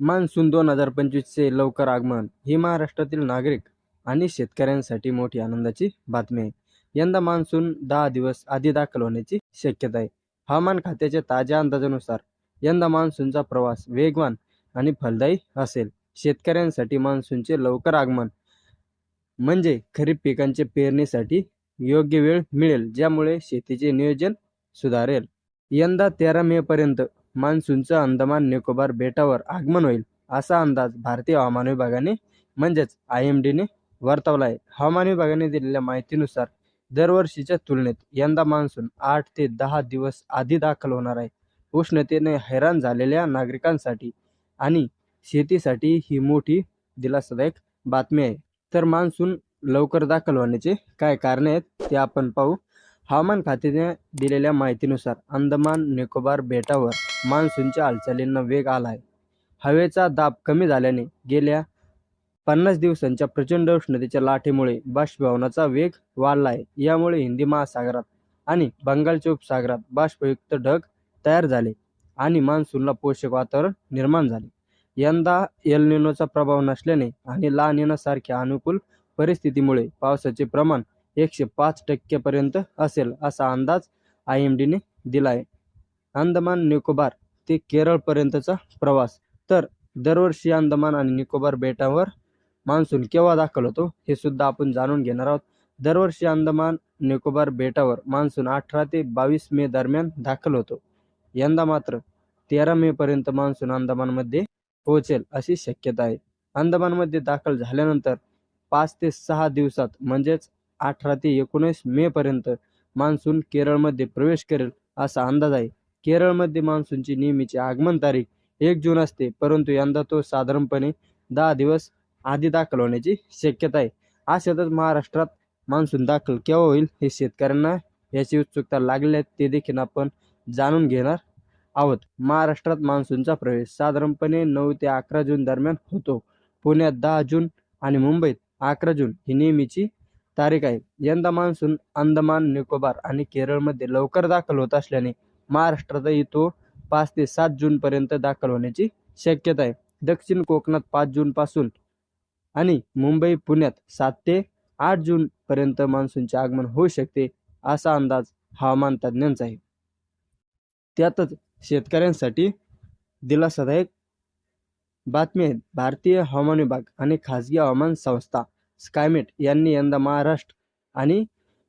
Monsoon दोन हजार पंचवीसचे लवकर आगमन ही महाराष्ट्रातील नागरिक आणि शेतकऱ्यांसाठी मोठी आनंदाची बातमी आहे. यंदा मान्सून दहा दिवस आधी दाखल होण्याची शक्यता आहे. हवामान खात्याच्या ताज्या अंदाजानुसार यंदा मान्सूनचा प्रवास वेगवान आणि फलदायी असेल. शेतकऱ्यांसाठी मान्सूनचे लवकर आगमन म्हणजे खरीप पिकांचे पेरणीसाठी योग्य वेळ मिळेल ज्यामुळे शेतीचे नियोजन सुधारेल. यंदा तेरा मे पर्यंत मान्सूनचं अंदमान निकोबार बेटावर आगमन होईल असा अंदाज भारतीय हवामान विभागाने म्हणजेच आय एम डीने वर्तवला आहे हवामान विभागाने दिलेल्या माहितीनुसार दरवर्षीच्या तुलनेत यंदा मान्सून आठ ते दहा दिवस आधी दाखल होणार आहे. उष्णतेने हैराण झालेल्या नागरिकांसाठी आणि शेतीसाठी ही मोठी दिलासादायक बातमी आहे. तर मान्सून लवकर दाखल होण्याचे काय कारणे आहेत ते आपण पाहू. हवामान खात्याने दिलेल्या माहितीनुसार अंदमान निकोबार बेटावर मान्सूनच्या हालचालींना वेग आला आहे हवेचा दाब कमी झाल्याने गेल्या पन्नास दिवसांच्या प्रचंड उष्णतेच्या लाटेमुळे बाष्पीभवनाचा वेग वाढला आहे यामुळे हिंदी महासागरात आणि बंगालच्या उपसागरात बाष्पयुक्त ढग तयार झाले आणि मान्सूनला पोषक वातावरण निर्माण झाले. यंदा एलनिनोचा प्रभाव नसल्याने आणि ला निनोसारख्या अनुकूल परिस्थितीमुळे पावसाचे प्रमाण एकशे पाच टक्क्यापर्यंत असेल असा अंदाज आय एम डीने दिला आहे अंदमान निकोबार ते केरळपर्यंतचा प्रवास. तर दरवर्षी अंदमान आणि निकोबार बेटावर मान्सून केव्हा दाखल होतो हे सुद्धा आपण जाणून घेणार आहोत. दरवर्षी अंदमान निकोबार बेटावर मान्सून अठरा ते बावीस मे दरम्यान दाखल होतो. यंदा मात्र तेरा मे पर्यंत मान्सून अंदमानमध्ये पोहोचेल अशी शक्यता आहे. अंदमानमध्ये दाखल झाल्यानंतर पाच ते सहा दिवसात म्हणजेच अठरा ते एकोणीस मे पर्यंत मान्सून केरळमध्ये प्रवेश करेल असा अंदाज आहे. केरळमध्ये मान्सूनची नेहमीची आगमन तारीख एक जून असते परंतु यंदा तो साधारणपणे दहा दिवस आधी दाखल होण्याची शक्यता आहे. अशातच महाराष्ट्रात मान्सून दाखल केव्हा होईल हे शेतकऱ्यांना याची उत्सुकता लागली आहे ते देखील आपण जाणून घेणार आहोत. महाराष्ट्रात मान्सूनचा प्रवेश साधारणपणे नऊ ते अकरा जून दरम्यान होतो. पुण्यात दहा जून आणि मुंबईत अकरा जून ही नेहमीची तारीख आहे. यंदा मान्सून अंदमान निकोबार आणि केरळमध्ये लवकर दाखल होत असल्याने महाराष्ट्रातही तो पाच ते सात जूनपर्यंत दाखल होण्याची शक्यता आहे. दक्षिण कोकणात पाच जूनपासून आणि मुंबई पुण्यात सात ते आठ जूनपर्यंत मान्सूनचे आगमन होऊ शकते असा अंदाज हवामान तज्ज्ञांचा आहे. त्यातच शेतकऱ्यांसाठी दिलासादायक बातमी आहेत भारतीय हवामान विभाग आणि खाजगी हवामान संस्था स्कायमेट यांनी यंदा महाराष्ट्र आणि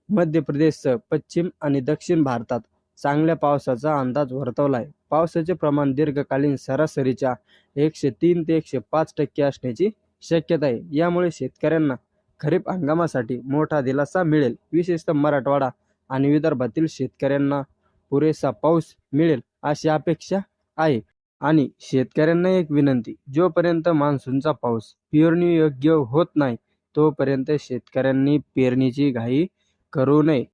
मध्य प्रदेशसह पश्चिम आणि दक्षिण भारतात चांगल्या पावसाचा अंदाज वर्तवला आहे. पावसाचे प्रमाण दीर्घकालीन सरासरीच्या एकशे तीन ते एकशे पाच टक्के असण्याची शक्यता आहे. यामुळे शेतकऱ्यांना खरीप हंगामासाठी मोठा दिलासा मिळेल. विशेषतः मराठवाडा आणि विदर्भातील शेतकऱ्यांना पुरेसा पाऊस मिळेल अशी अपेक्षा आहे. आणि शेतकऱ्यांना एक विनंती जोपर्यंत मान्सूनचा पाऊस पेरणी योग्य होत नाही तोपर्यंत शेतकऱ्यांनी पेरणीची घाई करू नये.